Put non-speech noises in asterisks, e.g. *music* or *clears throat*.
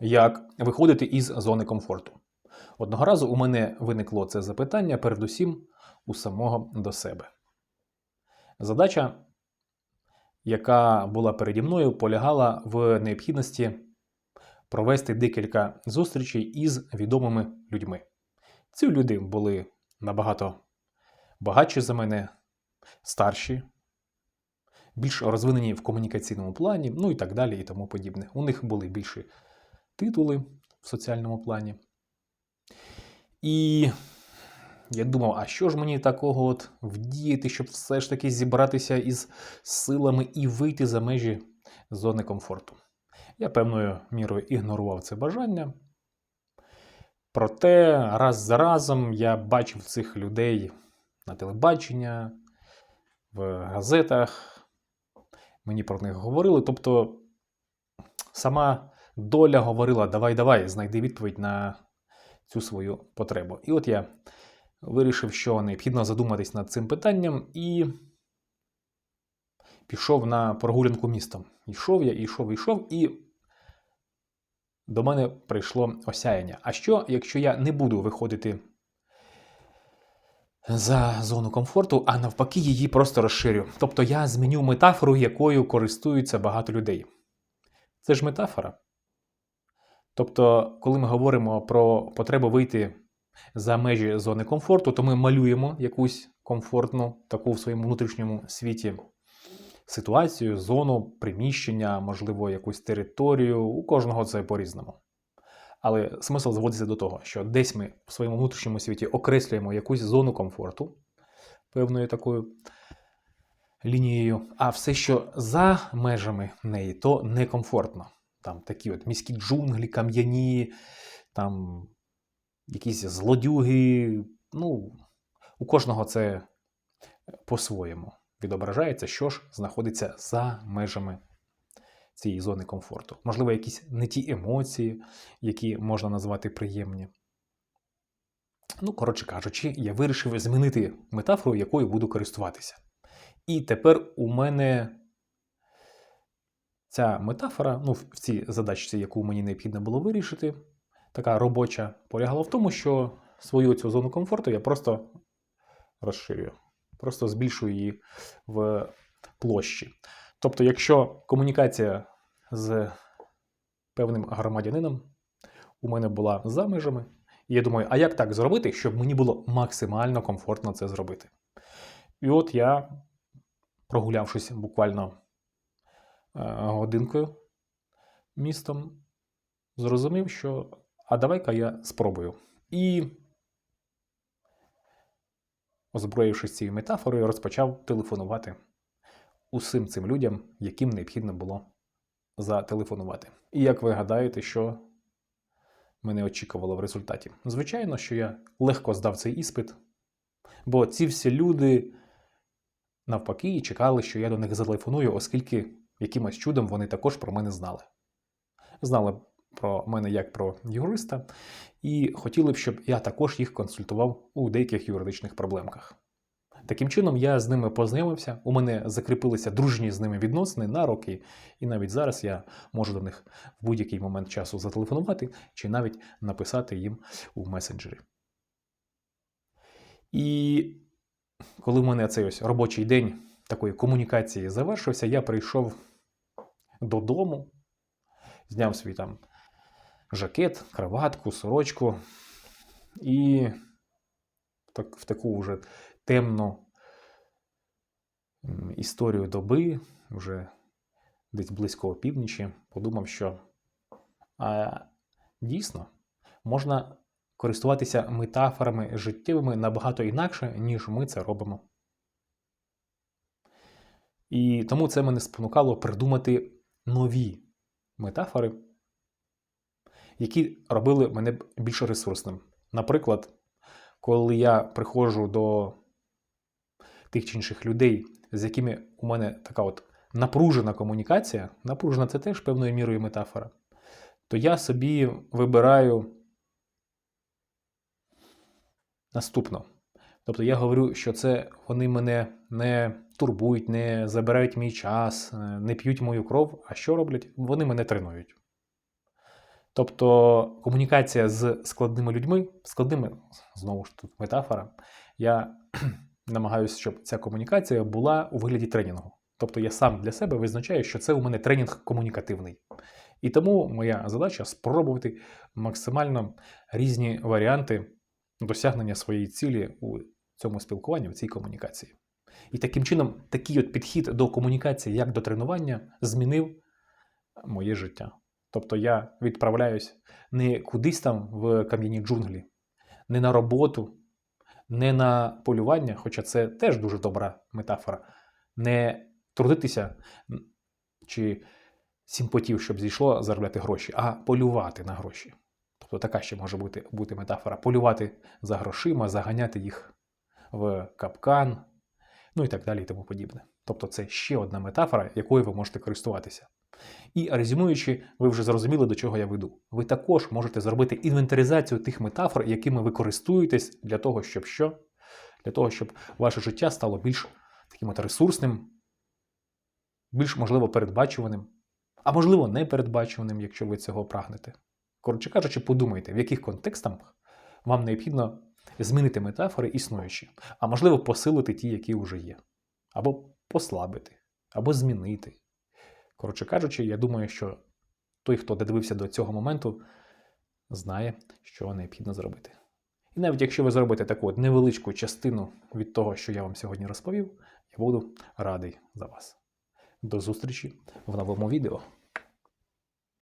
Як виходити із зони комфорту? Одного разу у мене виникло це запитання, передусім у самого до себе. Задача, яка була переді мною, полягала в необхідності провести декілька зустрічей із відомими людьми. Ці люди були набагато багатші за мене, старші, більш розвинені в комунікаційному плані, ну і так далі, і тому подібне. У них були більші титули в соціальному плані. І я думав, а що ж мені такого от вдіяти, щоб все ж таки зібратися із силами і вийти за межі зони комфорту. Я певною мірою ігнорував це бажання. Проте раз за разом я бачив цих людей на телебачення, в газетах. Мені про них говорили. Тобто сама доля говорила: давай, давай, знайди відповідь на цю свою потребу. І от я вирішив, що необхідно задуматись над цим питанням і пішов на прогулянку містом. Йшов я, йшов, йшов, і до мене прийшло осяяння. А що, якщо я не буду виходити за зону комфорту, а навпаки, її просто розширю? Тобто я зміню метафору, якою користуються багато людей. Це ж метафора. Тобто, коли ми говоримо про потребу вийти за межі зони комфорту, то ми малюємо якусь комфортну, таку в своєму внутрішньому світі ситуацію, зону, приміщення, можливо, якусь територію. У кожного це по-різному. Але смисл зводиться до того, що десь ми в своєму внутрішньому світі окреслюємо якусь зону комфорту певною такою лінією, а все, що за межами неї, то некомфортно. Там такі от міські джунглі, кам'яні, там якісь злодюги. Ну, у кожного це по-своєму відображається, що ж знаходиться за межами цієї зони комфорту. Можливо, якісь не ті емоції, які можна назвати приємні. Ну, коротше кажучи, я вирішив змінити метафору, якою буду користуватися. І тепер у мене ця метафора, ну, в цій задачці, яку мені необхідно було вирішити, така робоча, полягала в тому, що свою цю зону комфорту я просто розширюю, просто збільшую її в площі. Тобто, якщо комунікація з певним громадянином у мене була за межами, я думаю, а як так зробити, щоб мені було максимально комфортно це зробити? І от я, прогулявшись буквально годинкою містом, зрозумів, що а давай-ка я спробую. І, озброївшись цією метафорою, розпочав телефонувати усім цим людям, яким необхідно було зателефонувати. І як ви гадаєте, що мене очікувало в результаті? Звичайно, що я легко здав цей іспит, бо ці всі люди навпаки чекали, що я до них зателефоную, оскільки якимось чудом вони також про мене знали. Знали про мене як про юриста, і хотіли б, щоб я також їх консультував у деяких юридичних проблемках. Таким чином, я з ними познайомився, у мене закріпилися дружні з ними відносини на роки, і навіть зараз я можу до них в будь-який момент часу зателефонувати чи навіть написати їм у месенджері. І коли в мене цей ось робочий день такої комунікації завершився, я прийшов додому, зняв свій там жакет, краватку, сорочку і так, в таку вже темну історію доби, вже десь близько опівнічі, подумав, що а, дійсно можна користуватися метафорами життєвими набагато інакше, ніж ми це робимо. І тому це мене спонукало придумати нові метафори, які робили мене більш ресурсним. Наприклад, коли я приходжу до тих чи інших людей, з якими у мене така от напружена комунікація, напружена це теж певною мірою метафора, то я собі вибираю наступно. Тобто я говорю, що це вони мене не турбують, не забирають мій час, не п'ють мою кров. А що роблять? Вони мене тренують. Тобто комунікація з складними людьми, складними, знову ж тут метафора, я *clears throat* намагаюся, щоб ця комунікація була у вигляді тренінгу. Тобто я сам для себе визначаю, що це у мене тренінг комунікативний. І тому моя задача спробувати максимально різні варіанти досягнення своєї цілі у цьому спілкуванні, в цій комунікації. І таким чином, такий от підхід до комунікації, як до тренування, змінив моє життя. Тобто я відправляюсь не кудись там в кам'яні джунглі, не на роботу, не на полювання, хоча це теж дуже добра метафора, не трудитися чи сім потів, щоб зійшло заробляти гроші, а полювати на гроші. Тобто така ще може бути, бути метафора: полювати за грошима, заганяти їх в капкан, ну і так далі, і тому подібне. Тобто це ще одна метафора, якою ви можете користуватися. І резюмуючи, ви вже зрозуміли, до чого я веду. Ви також можете зробити інвентаризацію тих метафор, якими ви користуєтесь для того, щоб що? Для того, щоб ваше життя стало більш таким от ресурсним, більш, можливо, передбачуваним, а можливо, непередбачуваним, якщо ви цього прагнете. Коротше кажучи, подумайте, в яких контекстах вам необхідно змінити метафори існуючі, а можливо, посилити ті, які вже є, або послабити, або змінити. Коротше кажучи, я думаю, що той, хто додивився до цього моменту, знає, що необхідно зробити. І навіть якщо ви зробите таку от невеличку частину від того, що я вам сьогодні розповів, я буду радий за вас. До зустрічі в новому відео.